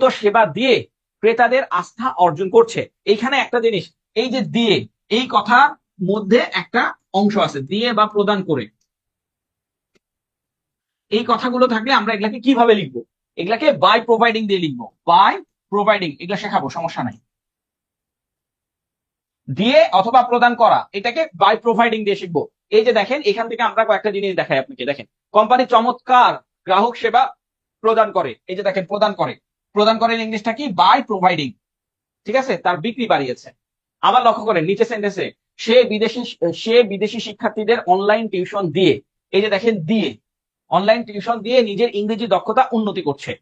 সেবা দিয়ে ক্রেতাদের আস্থা অর্জন করছে। এইখানে একটা জিনিস, এই যে দিয়ে, এই কথার মধ্যে একটা অংশ আছে, দিয়ে বা প্রদান করে। এই কথাগুলো থাকলে আমরা এগুলাকে কীভাবে লিখব? এগুলাকে বাই প্রোভাইডিং দিয়ে লিখব। বাই প্রোভাইডিং এগুলা শেখাবো, সমস্যা নাই। দিয়ে অথবা প্রদান করা, এটাকে বাই প্রোভাইডিং দিয়ে শিখব। এই যে দেখেন, এখান থেকে আমরা কয়েকটা জিনিস দেখাই আপনাকে। দেখেন কোম্পানি চমৎকার গ্রাহক সেবা প্রদান করে। এই যে দেখেন, প্রদান করে। প্রদান করেন ইংলিশটা কি? বাই প্রোভাইডিং ঠিক আছে? তার বিক্রি বাড়িয়েছে। আবার লক্ষ্য করেন, নিচে সেন্টেন্সে সে বিদেশি সে বিদেশি শিক্ষার্থীদের অনলাইন টিউশন দিয়ে, এই যে দেখেন দিয়ে অনলাইন টিউশন দিয়ে নিজের ইংরেজি দক্ষতা উন্নতি করছে।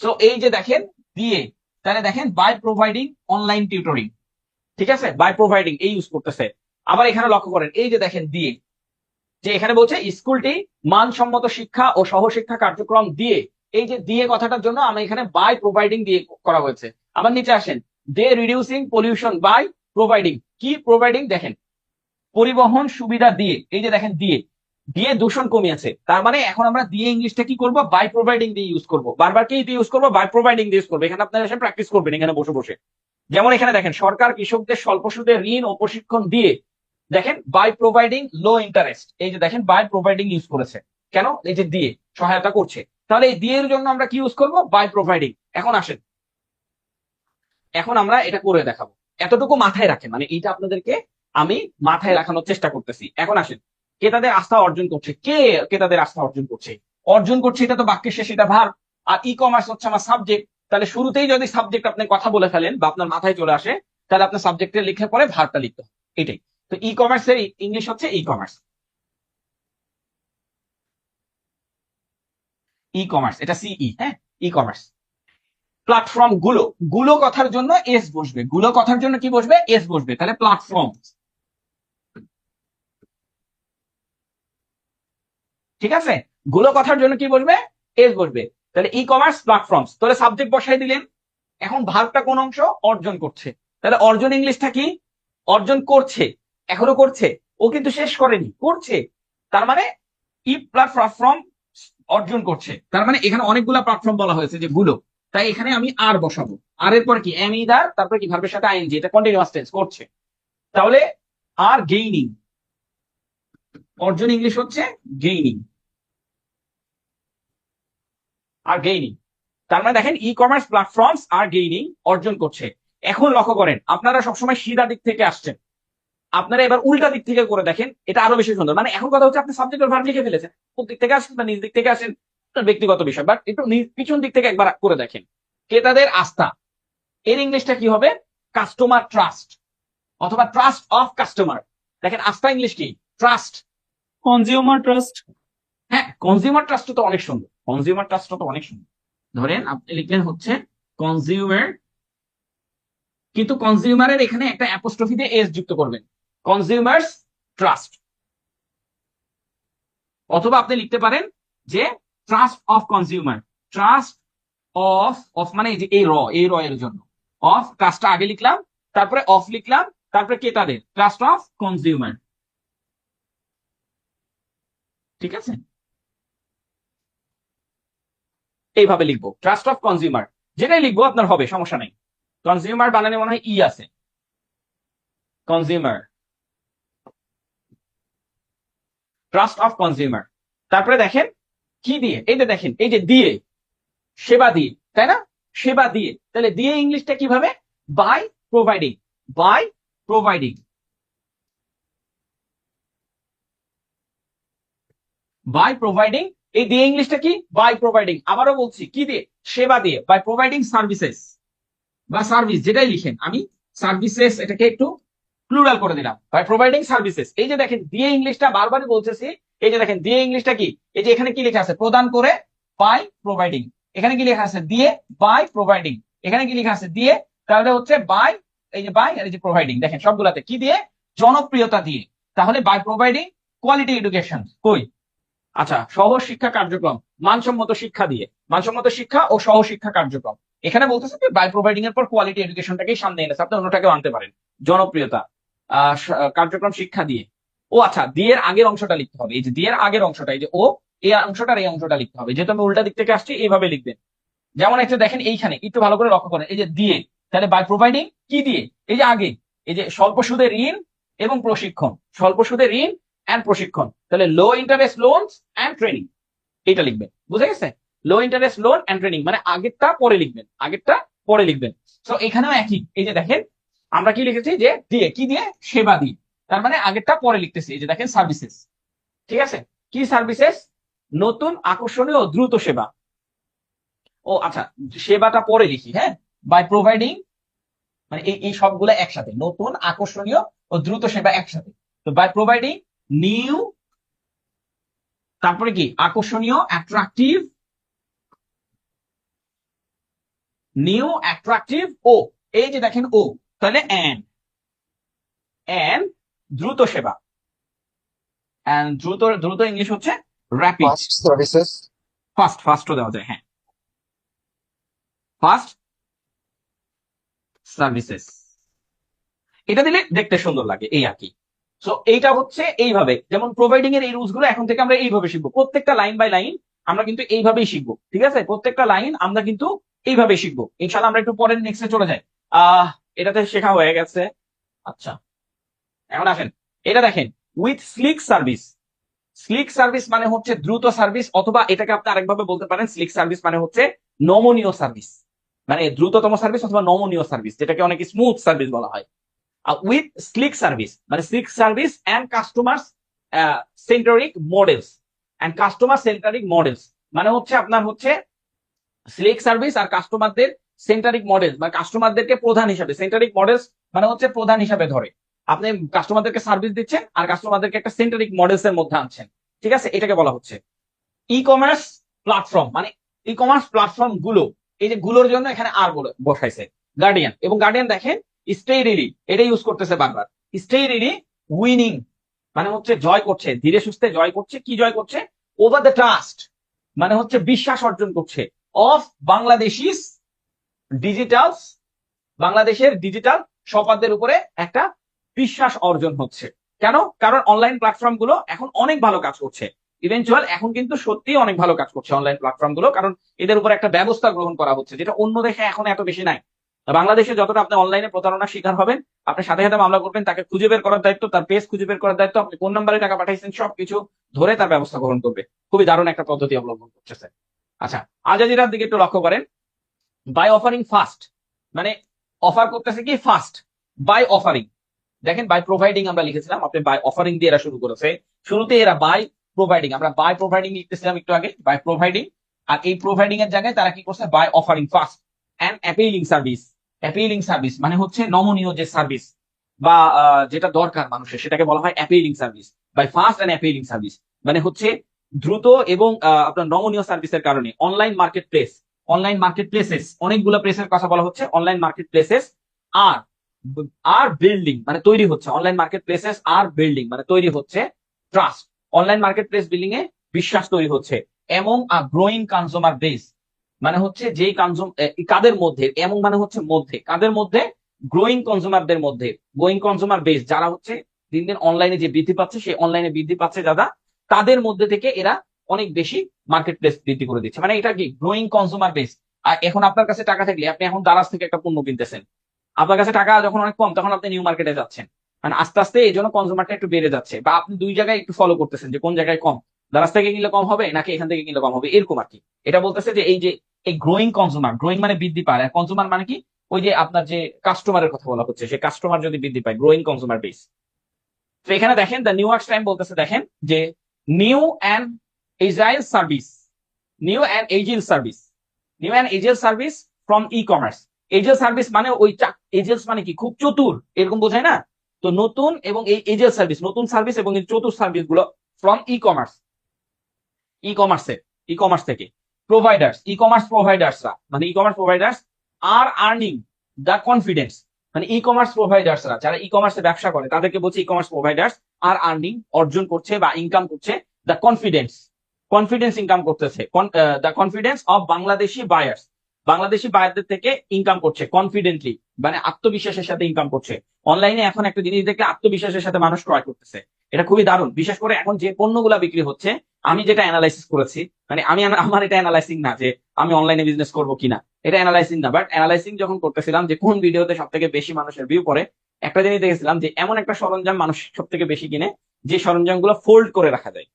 সো এই যে দেখেন, দিয়ে, তাহলে দেখেন বাই প্রোভাইডিং অনলাইন টিউটরিং ঠিক আছে? বাই প্রোভাইডিং এই ইউজ করতেছে। আবার এখানে লক্ষ্য করেন, এই যে দেখেন, দিয়ে, যে এখানে বলছে, স্কুলটি মানসম্মত শিক্ষা ও সহশিক্ষা কার্যক্রম দিয়ে এই যে দিয়ে কথাটার জন্য আমি এখানে বাই প্রোভাইডিং দিয়ে করা হয়েছে। আবার নিচে আসেন they reducing pollution by providing কি প্রোভাইডিং দেখেন, পরিবহন সুবিধা দিয়ে, এই যে দেখেন দিয়ে দিয়ে দূষণ কমিয়েছে। তার মানে এখন আমরা দিয়ে ইংলিশটা কি করব? বাই প্রোভাইডিং দিয়ে ইউজ করব। বারবার কি দিয়ে ইউজ করব? বাই প্রোভাইডিং দিয়ে ইউজ করব। এখানে আপনারা এসে প্র্যাকটিস করবেন এখানে বসে বসে। যেমন এখানে দেখেন, সরকার কৃষকদের স্বল্প সুদে ঋণ ও প্রশিক্ষণ দিয়ে, দেখেন বাই প্রোভাইডিং লো ইন্টারেস্ট এই যে দেখেন বাই প্রোভাইডিং ইউজ করেছে। কেন? এই যে দিয়ে সহায়তা করছে। তাহলে এই দিয়ে এর জন্য আমরা কি ইউজ করব? বাই প্রোভাইডিং এখন আসেন। এখন আমরা এটা করে দেখাবো। এতটুকু মাথায় রাখেন। মানে এইটা আপনাদেরকে আমি মাথায় রাখানোর চেষ্টা করতেছি। এখন আসেন। কে তাদের আস্থা অর্জন করছে? কে কে তাদের আস্থা অর্জন করছে? অর্জন করছে এটা তো বাক্যের শেষে, এটা ভার আর ই কমার্স হচ্ছে আমার সাবজেক্ট তাহলে শুরুতেই যদি সাবজেক্ট আপনি কথা বলে ফেলেন বা আপনার মাথায় চলে আসে, তাহলে আপনার সাবজেক্টে লিখে পরে ভারটা লিখতে হবে। এটাই। তো ই কমার্সের ইংলিশ হচ্ছে ই কমার্স ই কমার্স এটা সিই হ্যাঁ? ই কমার্স প্ল্যাটফর্মগুলো গুলো কথার জন্য এস বসবে। গুলো কথার জন্য কি বসবে? এস বসবে। তাহলে প্ল্যাটফর্ম ঠিক আছে? গুলো কথার জন্য কি বসবে? এস বসবে। তাহলে ই কমার্স প্ল্যাটফর্মস তাহলে সাবজেক্ট বসাই দিলেন। এখন ভার্বটা কোন অংশ? অর্জন করছে। তাহলে অর্জন ইংলিশটা কি? অর্জন করছে। এখনও করছে। ও কিন্তু শেষ করেনি। করছে। তার মানে ই প্ল্যাটফর্ম অর্জন করছে। তার মানে এখানে অনেকগুলা প্ল্যাটফর্ম বলা হয়েছে যে গুলো। তাই এখানে আমি আর বসাবো। আর এর পর কি? এম ইদার তারপরে কি? ভার্বের সাথে আইএনজি এটা কন্টিনিউয়াস টেন্স করছে। তাহলে আর গেইনিং অর্জন ইংলিশ হচ্ছে গেইনিং আর গেইনিং তার মানে দেখেন ই কমার্স প্ল্যাটফর্মস আর গেইনিং অর্জন করছে। এখন লক্ষ্য করেন, আপনারা সবসময় সিধা দিক থেকে আসছেন। আপনারা এবার উল্টা দিক থেকে করে দেখেন এটা আরও বেশি সুন্দর। মানে এখন কথা হচ্ছে আপনি সাবজেক্টের ভার্ব লিখে ফেলেছেন কোন দিক থেকে আসেন বা নিজ দিক থেকে আসেন ব্যক্তিগত বিষয়। বাট একটু পিছন দিক থেকে একবার করে দেখেন। ক্রেতাদের আস্থা এর ইংলিশটা কি হবে? কাস্টমার ট্রাস্ট অথবা ট্রাস্ট অফ কাস্টমার দেখেন আস্থা ইংলিশ কি? ট্রাস্ট কনজিউমার ট্রাস্ট হ্যাঁ কনজিউমার ট্রাস্ট তো অনেক সুন্দর। কনজিউমার ট্রাস্ট তো অনেক সুন্দর। ধরেন আপনি লিখলেন হচ্ছে কনজিউমার কিন্তু কনজিউমারের এখানে একটা অ্যাপোস্ট্রফি দিয়ে এস যুক্ত করবেন। কনজিউমার্স ট্রাস্ট অথবা আপনি লিখতে পারেন যে trust of consumer trust of of মানে এই র এই র এর জন্য। অফ ট্রাস্টটা আগে লিখলাম, তারপরে অফ লিখলাম, তারপরে কে তাদের? ট্রাস্ট অফ কনজিউমার ঠিক আছে? এইভাবে লিখব। ট্রাস্ট অফ কনজিউমার যেটাই লিখব, আপনার হবে, সমস্যা নেই। কনজিউমার বানানে মনে হয় ই আছে। কনজিউমার ট্রাস্ট অফ কনজিউমার তারপরে দেখেন, কি দিয়ে? এই যে দেখেন, এই যে দিয়ে, সেবা দিয়ে, তাই না? সেবা দিয়ে। তাহলে দিয়ে ইংলিশটা কীভাবে? By providing by providing by providing এই দিয়ে ইংলিশটা কি? বাই প্রোভাইডিং আবারও বলছি, কি দিয়ে? সেবা দিয়ে বাই প্রোভাইডিং সার্ভিসেস বা সার্ভিস যেটাই লিখেন। আমি সার্ভিসেস এটাকে একটু প্লুরাল করে দিলাম বাই প্রোভাইডিং সার্ভিসেস এই যে দেখেন, দিয়ে ইংলিশটা বারবারই বলতেছি, এই যে দেখেন, দিয়ে ইংলিশটা কি? এই যে এখানে কি লেখা আছে? প্রদান করে বাই প্রোভাইডিং এখানে কি লেখা আছে? দিয়ে বাই প্রোভাইডিং এখানে কি লেখা আছে? দিয়ে, তাহলে হচ্ছে বাই এই যে বাই আর এই যে প্রোভাইডিং দেখেন, সবগুলাতে কি দিয়ে? জনপ্রিয়তা দিয়ে। তাহলে বাই প্রোভাইডিং কোয়ালিটি এডুকেশন কই? আচ্ছা সহ শিক্ষা কার্যক্রম, মানসম্মত শিক্ষা দিয়ে। মানসম্মত শিক্ষা ও সহ শিক্ষা কার্যক্রম। এখানে বলতেছে যে বাই প্রোভাইডিং এর পর কোয়ালিটি এডুকেশনটাকেই সামনে এনেছে। আপনি অন্যটাকেও আনতে পারেন। জনপ্রিয়তা। কার্যক্রম শিক্ষা দিয়ে। ও আচ্ছা দিয়ের আগের অংশটা লিখতে হবে। এই যে দিয়ের আগের অংশটা, এই যে ও এই অংশটার এই অংশটা লিখতে হবে। যেহেতু আমি উল্টা দিক থেকে আসছি, এইভাবে লিখবেন। যেমন একটা দেখেন এইখানে, একটু ভালো করে লক্ষ্য করেন। এই যে দিয়ে তাহলে বাই প্রোভাইডিং কি দিয়ে? এই যে আগে, এই যে স্বল্প সুদের ঋণ এবং প্রশিক্ষণ। স্বল্প সুদে ঋণ অ্যান্ড প্রশিক্ষণ। তাহলে low interest loans and training এটা লিখবেন। বুঝে গেছে? Low interest loan and training মানে আগেরটা পরে লিখবেন। আগেরটা পরে লিখবেন। তো এখানেও একই। এই যে দেখেন আমরা কি লিখেছি? যে দিয়ে, কি দিয়ে? সেবা দিয়ে। তার মানে আগেরটা পরে লিখতেছি যে দেখেন সার্ভিসেস ঠিক আছে? কি সার্ভিসেস নতুন, আকর্ষণীয়, দ্রুত সেবা। ও আচ্ছা সেবাটা পরে লিখি হ্যাঁ? বাই প্রোভাইডিং মানে এই এই সবগুলো একসাথে। নতুন, আকর্ষণীয় ও দ্রুত সেবা একসাথে। তো বাই প্রোভাইডিং নিউ তারপরে কি? আকর্ষণীয় অ্যাট্রাকটিভ নিউ অ্যাট্রাকটিভ ও এই যে দেখেন ও তাহলে অ্যান্ড অ্যান্ড দ্রুত সেবা। অ্যান্ড দ্রুত দ্রুত ইংলিশ হচ্ছে র্যাপিড services. ফাস্ট ফাস্টও দেওয়া যায় হ্যাঁ। ফাস্ট সার্ভিসেস এটা দিলে দেখতে সুন্দর লাগে এই আর কি। সো এইটা হচ্ছে এইভাবে যেমন প্রোভাইডিং এর এই রুলসগুলো এখন থেকে আমরা এইভাবে শিখব। প্রত্যেকটা লাইন বাই লাইন আমরা কিন্তু এইভাবেই শিখব ঠিক আছে? প্রত্যেকটা লাইন আমরা কিন্তু এইভাবে শিখব। ইনশাল্লাহ আমরা একটু পরের নেক্সটে চলে যাই। আহ এটাতে শেখা হয়ে গেছে। আচ্ছা এখন আসেন। এটা দেখেন with sleek service sleek service মানে হচ্ছে দ্রুত সার্ভিস অথবা এটাকে আপনি আরেকভাবে বলতে পারেন স্লিক সার্ভিস মানে হচ্ছে নমনীয় সার্ভিস মানে দ্রুততম সার্ভিস অথবা নমনীয় সার্ভিস যেটাকে অনেকে স্মুথ সার্ভিস বলা হয়। আর উইথ স্লিক সার্ভিস মানে sleek service and customer centric models and customer centric models মানে হচ্ছে আপনার হচ্ছে স্লিক সার্ভিস আর কাস্টমারদের সেন্টারিক মডেল বা কাস্টমারদেরকে প্রধান হিসাবে সেন্টারিক মডেলস মানে হচ্ছে প্রধান হিসাবে ধরে। আপনি কাস্টমারদেরকে সার্ভিস দিচ্ছেন আর কাস্টমারদেরকে একটা সেন্টারিক মডেলস এর মধ্যে আনছেন। ঠিক আছে? এটাকে বলা হচ্ছে ই কমার্স প্ল্যাটফর্ম মানে ই কমার্স প্ল্যাটফর্মগুলো, এই যে গুলোর জন্য এখানে আর বসাইছে গার্ডিয়ান এবং গার্ডিয়ান দেখেন স্টে রেডি এটা ইউজ করতেছে বারবার। স্টে রেডি উইনিং মানে হচ্ছে জয় করছে, ধীরে সুস্থে জয় করছে। কি জয় করছে? ওভার দ্য ট্রাস্ট মানে হচ্ছে বিশ্বাস অর্জন করছে। অফ বাংলাদেশিস ডিজিটাল বাংলাদেশের ডিজিটাল শপারদের উপরে একটা বিশ্বাস অর্জন হচ্ছে। কেন? কারণ অনলাইন প্ল্যাটফর্মগুলো এখন অনেক ভালো কাজ করছে। ইভেনচুয়াল এখন কিন্তু সত্যি অনেক ভালো কাজ করছে অনলাইন প্ল্যাটফর্মগুলো, কারণ এদের উপর একটা ব্যবস্থা গ্রহণ করা হচ্ছে, যেটা অন্য দেশে এখন এত বেশি নাই। বাংলাদেশে যতটা আপনি অনলাইনে প্রতারণা শিকার হবেন, আপনি সাথে সাথে মামলা করবেন, তাকে খুঁজে বের করার দায়িত্ব, তার পেজ খুঁজে বের করার দায়িত্ব, আপনি কোন নাম্বারে টাকা পাঠাইছেন, সবকিছু ধরে তার ব্যবস্থা গ্রহণ করবে। খুবই দারুণ একটা পদ্ধতি অবলম্বন করতেছে। আচ্ছা আজাজিরার দিকে একটু লক্ষ্য করেন। বাই অফারিং ফাস্ট মানে অফার করতেছে কি? ফাস্ট বাই অফারিং দেখেন বাই প্রোভাইডিং আমরা লিখেছিলাম, আপনি বাই অফারিং দিয়ে এরা শুরু করেছে। শুরুতে এরা বাই প্রোভাইডিং আমরা বাই প্রোভাইডিং লিখতেছিলাম একটু আগে বাই প্রোভাইডিং আর এই প্রোভাইডিং এর জায়গায় তারা কি করছে? By offering fast and appealing service appealing service মানে হচ্ছে নমনীয় যে সার্ভিস বা যেটা দরকার মানুষের, সেটাকে বলা হয় appealing service by fast and appealing service মানে হচ্ছে দ্রুত এবং আপনার নমনীয় সার্ভিসের কারণে। Online market place online market places অনেকগুলো প্লেসের কথা বলা হচ্ছে অনলাইন মার্কেট প্লেসেস আর আর বিল্ডিং মানে তৈরি হচ্ছে অনলাইন মার্কেট প্লেসেস আর বিল্ডিং মানে তৈরি হচ্ছে trust online market place building এ বিশ্বাস তৈরি হচ্ছে এবং আ গ্রোয়িং কনজিউমার বেস মানে হচ্ছে যেই কনজিউম কাদের মধ্যে এবং মানে হচ্ছে মধ্যে, কাদের মধ্যে? গ্রোয়িং কনজিউমারদের মধ্যে গ্রোয়িং কনজিউমার বেস যারা হচ্ছে দিন দিন অনলাইনে যে বৃদ্ধি পাচ্ছে, সেই অনলাইনে বৃদ্ধি পাচ্ছে যারা, তাদের মধ্যে থেকে এরা অনেক বেশি মার্কেট প্লেস বৃদ্ধি করে দিচ্ছে। মানে এটা কি? গ্রোয়িং কনজিউমার বেস আর এখন আপনার কাছে টাকা থাকলে আপনি এখন দারাজ থেকে একটা পণ্য কিনতেছেন। আপনার কাছে টাকা যখন অনেক কম, তখন আপনি নিউ মার্কেটে যাচ্ছেন। মানে আস্তে আস্তে এই জন্য কনজিউমারটা একটু বেড়ে যাচ্ছে। বা আপনি দুই জায়গায় একটু ফলো করতেছেন যে কোন জায়গায় কম। দারাজ থেকে কিনলে কম হবে নাকি এখান থেকে কিনলে কম হবে? এরকম আর কি। এটা বলতেছে যে এই যে, এই গ্রোয়িং কনজিউমার গ্রোয়িং মানে বৃদ্ধি পায়। আর কনজিউমার মানে কি? ওই যে আপনার যে কাস্টমারের কথা বলা হচ্ছে সেই কাস্টমার যদি বৃদ্ধি পায় গ্রোয়িং কনজিউমার বেস তো এখানে দেখেন দ্য নিউ ইয়র্ক টাইম বলতেছে, দেখেন যে new and agile service new and agile service new and agile service from e commerce agile service মানে ওই এজেলস মানে কি? খুব চতুর। এরকম বোঝায় না? তো নতুন এবং এই এজেল সার্ভিস নতুন সার্ভিস এবং এই চতুর সার্ভিসগুলো ফ্রম ই কমার্স ই কমার্সের ই কমার্স থেকে। প্রোভাইডার্স ই কমার্স প্রোভাইডার্সরা মানে e commerce providers are earning the confidence মানে ই কমার্স প্রোভাইডার্সরা যারা ই কমার্সে ব্যবসা করে, তাদেরকে বলছে e commerce providers are earning অর্জন করছে বা ইনকাম করছে দ্য কনফিডেন্স কনফিডেন্স ইনকাম করতেছে। The confidence of Bangladeshi buyers Bangladeshi বায়ারদের থেকে ইনকাম করছে কনফিডেন্টলি মানে আত্মবিশ্বাসের সাথে ইনকাম করছে। অনলাইনে এখন একটা জিনিস দেখলে আত্মবিশ্বাসের সাথে মানুষ ক্রয় করতেছে। এটা খুবই দারুণ। বিশেষ করে এখন যে পণ্যগুলা বিক্রি হচ্ছে, আমি যেটা অ্যানালাইসিস করেছি মানে আমি আমার এটা অ্যানালাইসিং না যে আমি অনলাইনে বিজনেস করব কিনা। এটা অ্যানালাইসিং না বাট অ্যানালাইসিং যখন করতেছিলাম যে কোন ভিডিওতে সব থেকে বেশি মানুষের ভিউ করে, একটা জিনিস দেখেছিলাম যে এমন একটা সরঞ্জাম মানুষ সব থেকে বেশি কিনে, যে সরঞ্জামগুলো ফোল্ড করে রাখা যায়।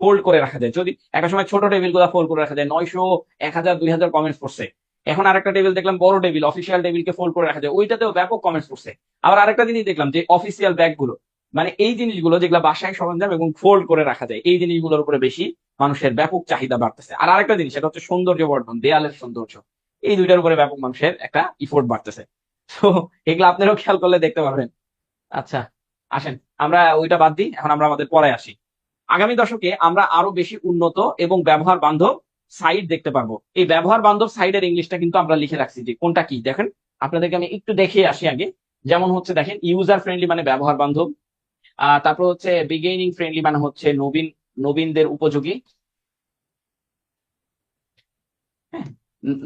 ফোল্ড করে রাখা যায়। যদি একটা সময় ছোট টেবিলগুলা ফোল্ড করে রাখা যায়, নয়শো, এক হাজার, দুই হাজার কমেন্টস করছে এখন আরেকটা টেবিল দেখলাম, বড় টেবিল অফিসিয়াল টেবিলকে ফোল্ড করে রাখা যায়। ওইটাতেও ব্যাপক কমেন্টস করছে আবার আরেকটা জিনিস দেখলাম যে অফিসিয়াল ব্যাগগুলো মানে এই জিনিসগুলো যেগুলো বাসায় সরঞ্জাম এবং ফোল্ড করে রাখা যায়, এই জিনিসগুলোর উপরে বেশি মানুষের ব্যাপক চাহিদা বাড়তেছে। আর আরেকটা জিনিস, সেটা হচ্ছে সৌন্দর্য বর্ধন, দেয়ালের সৌন্দর্য। এই দুইটার উপরে ব্যাপক মানুষের একটা ইফোর্ট বাড়তেছে। তো এগুলো আপনারাও খেয়াল করলে দেখতে পারবেন। আচ্ছা আসেন, আমরা ওইটা বাদ দিই, এখন আমরা আমাদের পরে আসি। আগামী দশকে আমরা আরও বেশি উন্নত এবং ব্যবহার বান্ধব সাইট দেখতে পারব। এই ব্যবহার বান্ধব সাইটের ইংলিশটা কিন্তু আমরা লিখে রাখছি যে কোনটা কি? দেখেন আপনাদেরকে আমি একটু দেখে আসি আগে। যেমন হচ্ছে দেখেন ইউজার ফ্রেন্ডলি মানে ব্যবহার বান্ধব। তারপর হচ্ছে বিগেইনিং ফ্রেন্ডলি মানে হচ্ছে নবীন নবীনদের উপযোগী। হ্যাঁ,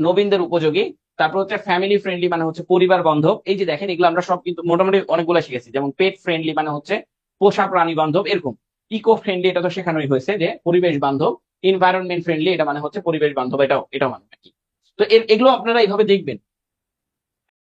নবীনদের উপযোগী। তারপর হচ্ছে ফ্যামিলি ফ্রেন্ডলি মানে হচ্ছে পরিবার বান্ধব। এই যে দেখেন এগুলো আমরা সব কিন্তু মোটামুটি অনেকগুলো শিখেছি। যেমন পেট ফ্রেন্ডলি মানে হচ্ছে পোষা প্রাণী বান্ধব এরকম। ইকো ফ্রেন্ডলি এটা তো শেখানোই হয়েছে যে পরিবেশ বান্ধব এনভায়রনমেন্ট ফ্রেন্ডলি এটা মানে হচ্ছে পরিবেশ বান্ধব, এটাও এটা মানে কি তো এগুলো আপনারা এইভাবে দেখবেন।